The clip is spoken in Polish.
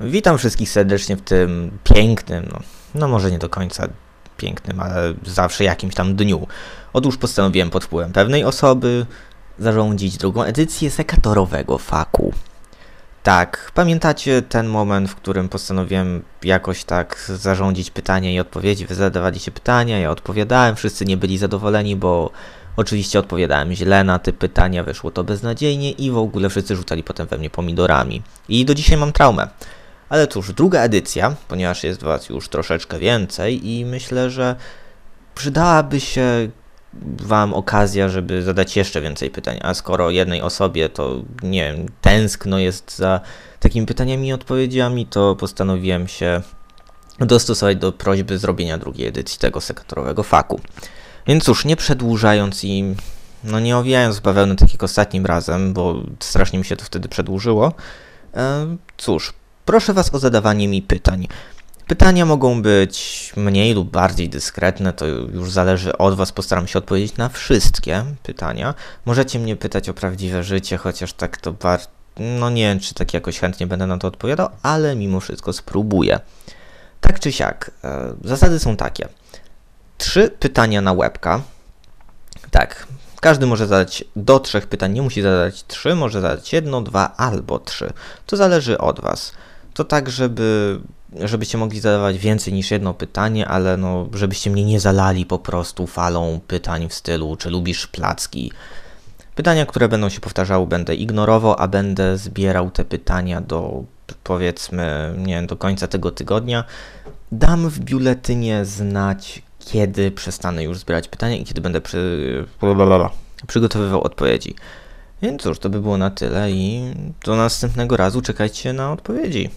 Witam wszystkich serdecznie w tym pięknym, no, no może nie do końca pięknym, ale zawsze jakimś tam dniu. Otóż postanowiłem pod wpływem pewnej osoby zarządzić drugą edycję sekatorowego faku. Tak, pamiętacie ten moment, w którym postanowiłem jakoś tak zarządzić pytania i odpowiedzi? Wy zadawaliście pytania, ja odpowiadałem, wszyscy nie byli zadowoleni, bo oczywiście odpowiadałem źle na te pytania, wyszło to beznadziejnie i w ogóle wszyscy rzucali potem we mnie pomidorami. I do dzisiaj mam traumę. Ale cóż, druga edycja, ponieważ jest Was już troszeczkę więcej i myślę, że przydałaby się Wam okazja, żeby zadać jeszcze więcej pytań. A skoro jednej osobie to, nie wiem, tęskno jest za takimi pytaniami i odpowiedziami, to postanowiłem się dostosować do prośby zrobienia drugiej edycji tego sekatorowego faku. Więc cóż, nie przedłużając i no nie owijając bawełny tak jak ostatnim razem, bo strasznie mi się to wtedy przedłużyło, e, cóż, proszę Was o zadawanie mi pytań. Pytania mogą być mniej lub bardziej dyskretne, to już zależy od Was. Postaram się odpowiedzieć na wszystkie pytania. Możecie mnie pytać o prawdziwe życie, chociaż tak to bardzo. No nie wiem, czy tak jakoś chętnie będę na to odpowiadał, ale mimo wszystko spróbuję. Tak czy siak, e, zasady są takie. Trzy pytania na łebka. Tak, każdy może zadać do trzech pytań, nie musi zadać trzy, może zadać jedno, dwa albo trzy. To zależy od Was. To tak, żeby żebyście mogli zadawać więcej niż jedno pytanie, ale no, żebyście mnie nie zalali po prostu falą pytań w stylu, czy lubisz placki. Pytania, które będą się powtarzały, będę ignorował, a będę zbierał te pytania do powiedzmy, nie wiem, do końca tego tygodnia. Dam w biuletynie znać, kiedy przestanę już zbierać pytania i kiedy będę przy... przygotowywał odpowiedzi. Więc cóż, to by było na tyle i do następnego razu czekajcie na odpowiedzi.